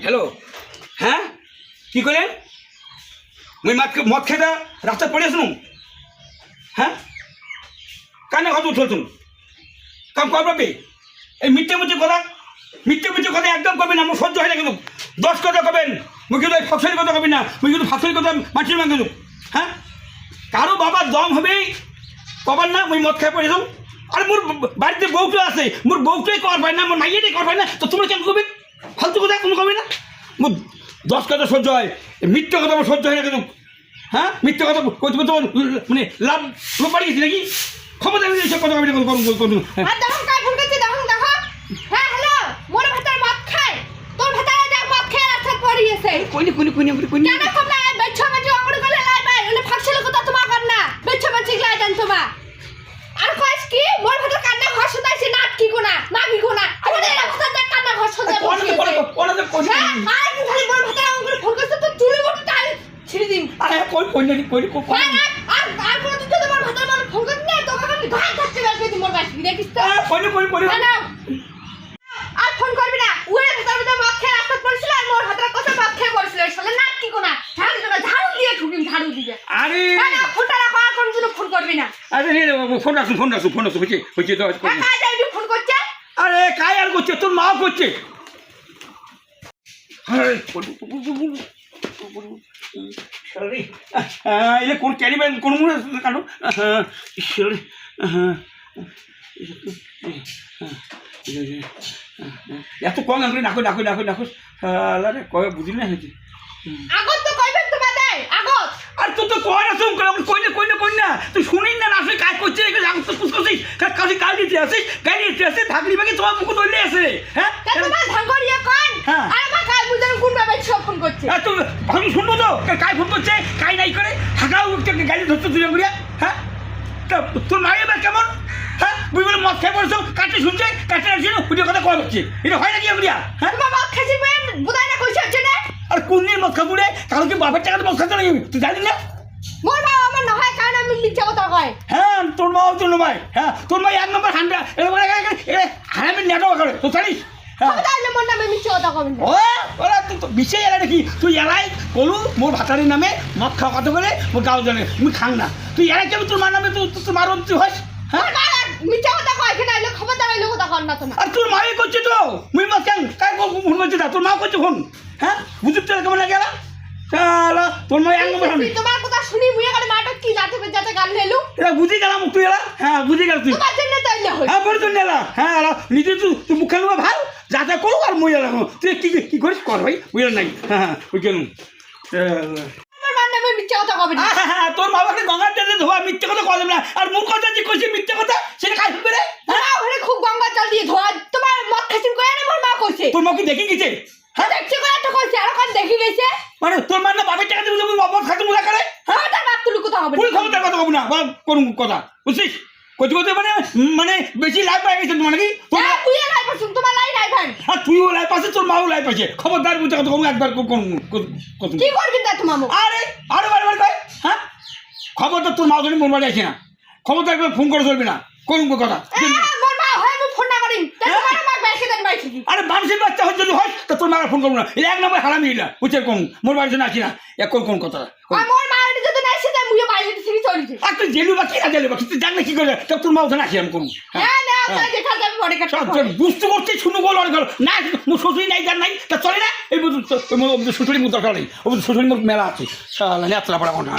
Hello হ্যাঁ? কি করলেন? মুই খে- মদ খেতে রাস্তায় পড়ে আসুন হ্যাঁ? কানে কথা উঠলছুন কাম করবে এই মিথ্যে মিথ্যে কথা, মিথ্যে মিথ্যে কথা একদম করবেন না আমার সহ্য হয় না কিন্তু। দশ কথা কবেন মুই কিন্তু ফসলের কথা কবেন না মুই কিন্তু ফসলের কথা মাটির মাং কিন্তু। হ্যাঁ? কারও বাবার দম হবেই কবার না, মুই মদ খাই পড়ে আর মোর বাড়িতে বউটো আছে, মোর বউটোই কর পায় না, মোর মাইয়েটাই কর পায় না, তো তোমরা কেন করবে ফালতু কথা কোনো করবে না মোর দশ কথা সহ্য হয়। মিথ্যে কথা আমার সহ্য হয় না কিন্তু হ্যাঁ? মিথ্যে কথা আমার ল- মানে লাভ লোক বাড়ি গেছি নাকি? ক্ষমতা আমি এইসব কথা না করুন করুন কইনি কইনি কইনি কইনি কেন তোমরা বেচ্ছ মাঝে অমর গলে লাই বাই ওলে ফাকছিল কথা তোমার কর না। বেচ্ছ মাঝে লাই দেন তোমা আর কইস কি মোর ভেতর কান্না ঘর শুনাইছে নাট কি কোনা না কি কোনা তোমার এর কথা দেখ কান্না ঘর শুনতে কোন কোন কোন কোন আর কি খালি মোর অমর ফোন করছে তো চুরি মোটে টাই। ছিড়ে দিম। আরে কই কইনি কইনি কোন আর আর আর কোন দিন যদি মোর ভেতর মোর ফোন করতে না তোকে আমি ঘাট থাকতে করে দিম মোর বাসি দেখিস তো? কইনি কইনি কইনি হ্যালো আর ফোন করবি না। ওই ভেতর ভেতর মদ খেয়ে রাস্তা পড়ছিল আর মোর হাতের কথা মদ খেয়ে পড়ছিল। শালা নাট কি কোনা ঝাড়ু দিবে ঝাড়ু দিয়ে ঠুকিম ঝাড়ু দিয়ে আরে। হ্যালো ফোনটা রাখো আর কোন দিন ফোন করবি না। আরে রে ফোন রাখুন ফোন রাখুন ফোন রাখুন হচ্ছে হচ্ছে তো আইবি ফোন করছে? আরে কাই আর করছে তোর মাও করছে। আহ, এলে কোন ক্যারিবেন কোন মনে কাটো ঈশ্বরে এত কম আমি নাকো নাকো নাকো নাকো আরে কবে বুঝলি না হয়েছে? আগত তো কইবেন আগত? আর তুই তো কয় না তুমি কই না কই না কই না? তুই শুনিস না আসলে কাজ করছিস এখানে আমি তো কুছ করছিস। গাড়ি দিতে আসিস গাড়ি দিতে আসিস ঢাকলি বাকি তোমার মুখ ধরলে আসে হ্যাঁ? তোমার ধাঙ্গরিয়া কোন হ্যাঁ। আর আমার কাজ বুঝেন কোন ভাবে সব ফোন করছে? আর শুনব তো? কাই ফোন করছে? কাই নাই করে? হাঁকাও গাড়ি ধরতে ঘুরিয়া হ্যাঁ? তা তোর মায়ের এবার কেমন? হ্যাঁ? বুঝি বলে মদ খেয়ে পড়ছো কাটে শুনছে কাটে আসছে ভিডিও কথা কয় হচ্ছে। এটা হয় নাকি ঘুরিয়া হ্যাঁ? মদ খাইছি বেন না কইছে হচ্ছে না? আর কোন দিন মদ খাব রে? কালকে বাপের টাকাতে মদ খাতে নাকি তুই জানিস না? মোর মা আমার না হয় কারণ আমি মিথ্যা কথা কয় হ্যাঁ তোর মাও তোর ভাই হ্যাঁ তোর ভাই এক নম্বর হান্ডা। এরকম হারামের নেটওয়ার্ক করে তো জানিস? হ্যাঁ মোর নামে মিথ্যা কথা কবেন না ও ওরা তুই তো বিশেষ এলা। দেখি তুই এলাই কলু মোর ভাতারের নামে মদ খাওয়া কথা বলে মোর গাঁও জানে তুমি খাং না তুই এলাই কেন তোর মার নামে তুই তোর মার তুই হস হ্যাঁ মোর মা মিথ্যা কথা কয় এখানে আইলো খবরদার আইলো কথা কর না তোমার আর তোর মাই করছে তো মুই মদ খাং কাই ফোন করছে না তোর মা করছে ফোন হ্যাঁ বুঝতে তোর কেমন লাগে এলা তোর মা এক নম্বর তোমার কথা শুনি মুই এখানে মাঠত কি যাতে যাতে গান নেলু বুঝে গেলাম তুই এলা। হ্যাঁ বুঝে গেল তুই তোমার জন্য তো আইলে হই হ্যাঁ নেলা হ্যাঁ এলা নিজে তুই তুই মুখে নেওয়া ভালো। যাতে করু আর মই এলা তুই কি কি করিস? কর ভাই বুঝলেন নাই। হ্যাঁ হ্যাঁ ওই কেন? তোর বাবাকে গঙ্গার ধোয়া মিথ্যে কথা না। আর কথা যে কইছে মিথ্যে কথা সেটা কাজ হবে রে মা খুব গঙ্গা জল দিয়ে ধোয়া তোমার মদ খাইছিন কয় না মোর মা কইছে। তোর মা কি দেখে গেছে? হ্যাঁ? দেখছি কয় তো কইছে আর কোন দেখি গেছে। মানে তোর মা না বাপের টাকা দিয়ে তুমি বাবা খাতে মুলা করে হ্যাঁ? তার বাপ তুলু কথা হবে পুরো ক্ষমতার কথা কব না কোন কথা। বুঝছিস? কইতে কইতে মানে মানে বেশি লাইফ পাই গেছে তোমার নাকি তোর হ্যাঁ মা- তুই লাই পছন্দ তোমার লাই নাই ভাই আর তুইও লাইফ পাচ্ছে তোর মাও লাইফ আছে খবরদার বুঝতে কথা কম একবার কোন কোন কি করবি তা তোমার মুখ আরে আরে বারে বারে কয় হ্যাঁ খবরদার তোর মা ধরে মোর বাড়ি আসে না খবরদার একবার ফোন করে চলবি না কোন কথা। মোর হয় তা হ্যাঁ? আরে মানুষের বাচ্চা হচ্ছে যদি হয় তা তোর মাকে ফোন করব না। এই এক নম্বর হারামি এলা বুঝছে কোন মোর বাড়িতে না আসি না এক কোন কোন কথা আর মোর এটা তুই জেলু বা কি না জেলু বা তুই জান না কি করে তা তোর মা ওখানে আসি আমি করব হ্যাঁ বুঝতে শুনু বল অনেক। না শ্বশুরি নাই জান নাই তা চলে না এই বুঝু শ্বশুরি মুখ দরকার নেই শ্বশুরি মুখ মেলা আছে নেত্রা পড়া কোনটা